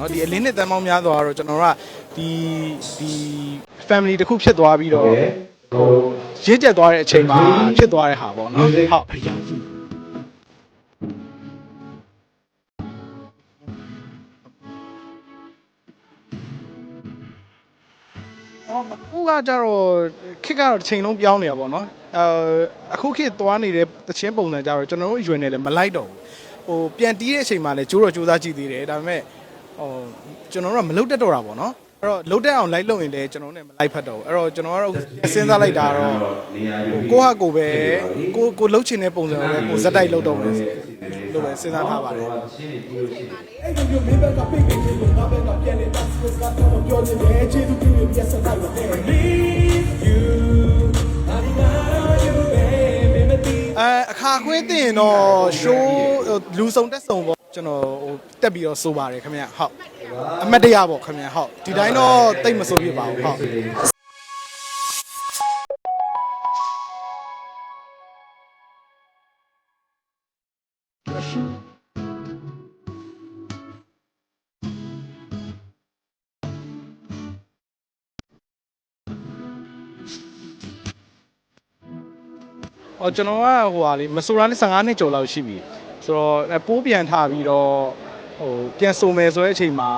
နော်ဒီအလင်းနဲ့တန်ပေါင်းများသွားတော့ကျွန်တော်တို့ကဒီဒီ family တစ်ခုဖြစ်သွားပြီးတော့ဟိုရင့်ကျက်သွားတဲ့အချိန်မှာဖြစ်သွားတဲ့ဟာပေါ့နော်ဟုတ် အော်အခုကကြတော့ခစ်ကတော့တစ်ချိန်လုံးပြောင်းနေတာပေါ့နော်အဲအခုခေတ်သွားနေတဲ့တချင်းပုံစံကြတော့ကျွန်တော်တို့ယွင်နေလည်းမလိုက်တော့ဘူးဟိုပြန်တီးတဲ့အချိန်မှာလည်းကြိုးတော့ကြိုးစားကြည့်သေးတယ်ဒါပေမဲ့ဟိုကျွန်တော်တို့ကမလုတ်တက်တော့တာပေါ့နော်အဲ့တော့လုတ်တက်အောင်လိုက်လုပ်ရင်လည်းကျွန်တော်တို့ ਨੇ မလိုက်ဖတ်တော့ဘူးအဲ့တော့ကျွန်တော်ကတော့စဉ်းစားလိုက်တာတော့ကိုဟာကိုပဲကိုကိုလုတ်ချင်တဲ့ပုံစံကိုပဲကိုဇက်တိုက်လုတ်တော့မယ် လို့ပဲစဉ်းစားထားပါတယ်အဲအခါခွေးတင်ရင်တော့ show လူစုံတက်စုံပေါ့ကျွန်တော်ဟိုတက်ပြီးတော့ဆိုပါတယ်ခင်ဗျဟုတ်အမတ်တရပေါ့ခင်ဗျဟုတ်ဒီတိုင်းတော့တိတ်မဆိုပြပါဘူးဟုတ်။ အော်ကျွန်တော်ကဟိုဟာလေမဆိုရာနဲ့15နှစ်ကျော်လောက်ရှိပြီ။ဆိုတော့အဲပိုးပြန်ထားပြီးတော့ဟိုပြန်ဆိုမယ်ဆိုတဲ့အချိန်မှာ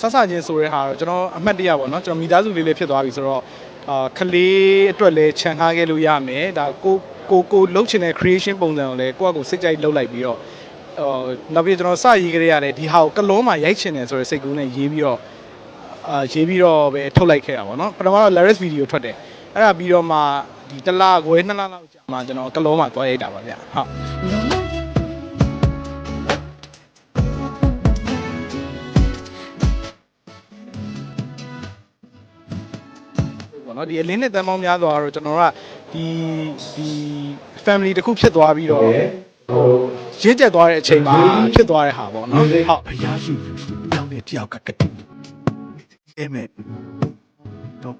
ဆက်ဆချင်းဆိုတဲ့ဟာတော့ကျွန်တော်အမှတ်တရပါတော့ကျွန်တော်မိသားစုလေးလေးဖြစ်သွားပြီဆိုတော့အာကလေးအတွက်လည်းခြံထားခဲ့လို့ရမယ်။ဒါကို ကိုကိုလှုပ်ချင်တဲ့ creation ပုံစံကိုလည်းကိုယ့်အကိုစိတ်ကြိုက်လှုပ်လိုက်ပြီးတော့အော်နောက်ပြီးကျွန်တော်စရေးကြရတဲ့ဒီဟာကိုကလုံးမှာရိုက်ချင်တယ်ဆိုတဲ့စိတ်ကူးနဲ့ရေးပြီးတော့အာရေးပြီးတော့ပဲထုတ်လိုက်ခဲ့တာပေါ့နော်ပထမတော့ Laris video ထွက်တယ်အဲ့ဒါပြီးတော့မှဒီတစ်လခွဲနှစ်လလောက်ကြာမှကျွန်တော်ကလုံးမှာသွားရိုက်တာပါဗျဟုတ်ပေါ့နော်ဒီအလင်းနဲ့တန်ပေါင်းများသွားတော့ကျွန်တော်တို့က ဒီဒီ family တစ်ခုဖြစ်သွားပြီးတော့ဟိုရင့်ကျက်သွားတဲ့အချိန်မှာဖြစ်သွားတဲ့ဟာပေါ့နော်ဟုတ်ဖယားရှိတောင်းတဲ့တယောက်ကကတိအဲမဲ့တော့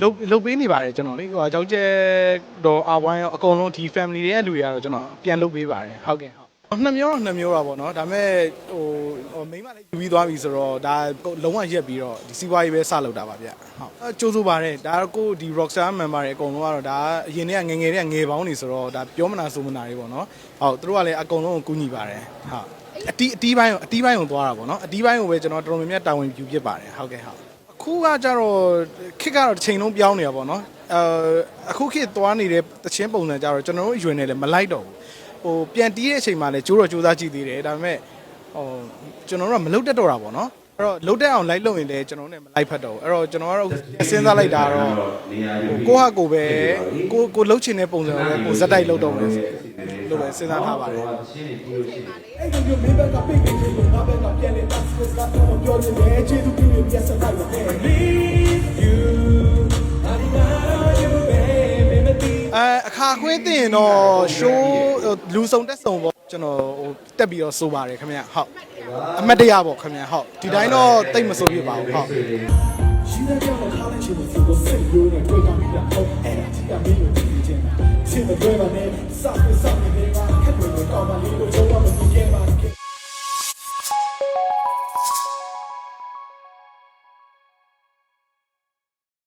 လုတ်လုတ်ပေးနေပါတယ်ကျွန်တော်လေဟိုအကြောင်းကျဲတော့အဝိုင်းရောအကုန်လုံးဒီ family တွေရဲ့လူတွေကတော့ကျွန်တော်ပြန်လုတ်ပေးပါတယ်ဟုတ်ကဲ့ဟုတ် နှစ်မျိုးတော့နှစ်မျိုးတော့ဗောနော်ဒါပေမဲ့ဟိုဟိုမိန်းမလေးယူပြီးသွားပြီဆိုတော့ဒါလုံးဝရက်ပြီးတော့ဒီစီးပွားရေးပဲစလုပ်တာပါဗျဟုတ်အဲကြိုးစိုးပါတယ်ဒါတော့ကိုဒီ Rockstar member တွေအကုန်လုံးကတော့ဒါအရင်တည်းကငယ်ငယ်တည်းကငယ်ပေါင်းနေဆိုတော့ဒါပြောမနာဆိုမနာတွေဗောနော်ဟုတ်သူတို့ကလည်းအကုန်လုံးကိုကူညီပါတယ်ဟုတ်အတီးအတီးပိုင်းကိုအတီးပိုင်းကိုသွားတာဗောနော်အတီးပိုင်းကိုပဲကျွန်တော်တော်တော်များများတာဝန်ယူဖြစ်ပါတယ်ဟုတ်ကဲ့ဟုတ်အခုကကြတော့ခစ်ကတော့တစ်ချိန်လုံးပြောင်းနေတာပေါ့နော်အဲအခုခေတ်သွားနေတဲ့တချင်းပုံစံကြတော့ကျွန်တော်တို့ယွင်နေလည်းမလိုက်တော့ဘူး ဟိုပြန်တီးတဲ့အချိန်မှာလည်းကြိုးတော့ကြိုးစားကြည့်သေးတယ်ဒါပေမဲ့ဟိုကျွန်တော်တို့ကမလုတ်တက်တော့တာပေါ့နော်အဲ့တော့လုတ်တက်အောင်လိုက်လုပ်ရင်လည်းကျွန်တော်တို့ ਨੇ မလိုက်ဖတ်တော့ဘူးအဲ့တော့ကျွန်တော်ကတော့စဉ်းစားလိုက်တာတော့ဟိုကိုဟာကိုပဲကိုကိုလုတ်ချင်တဲ့ပုံစံကိုပဲကိုဇက်တိုက်လုတ်တော့မယ်လို့ပဲစဉ်းစားထားပါတယ်အဲ အခါခွေးတင်ရင်တော့ show လူစုံတက်စုံပေါ့ကျွန်တော်ဟိုတက်ပြီးတော့ဆိုပါတယ်ခင်ဗျဟုတ်အမတ်တရပေါ့ခင်ဗျဟုတ်ဒီတိုင်းတော့တိတ်မဆိုပြပါဘူးဟုတ်ရှိတဲ့ကြောင့်ထားလိုက်ချင်လို့သူကိုစိတ်ရိုးနဲ့တွေ့တာမိတာဟုတ်အဲ့ဒါကြီးကမင်းကိုကြည့်ချင်တာချစ်တဲ့ဘယ်မှာလဲစပ်စပ်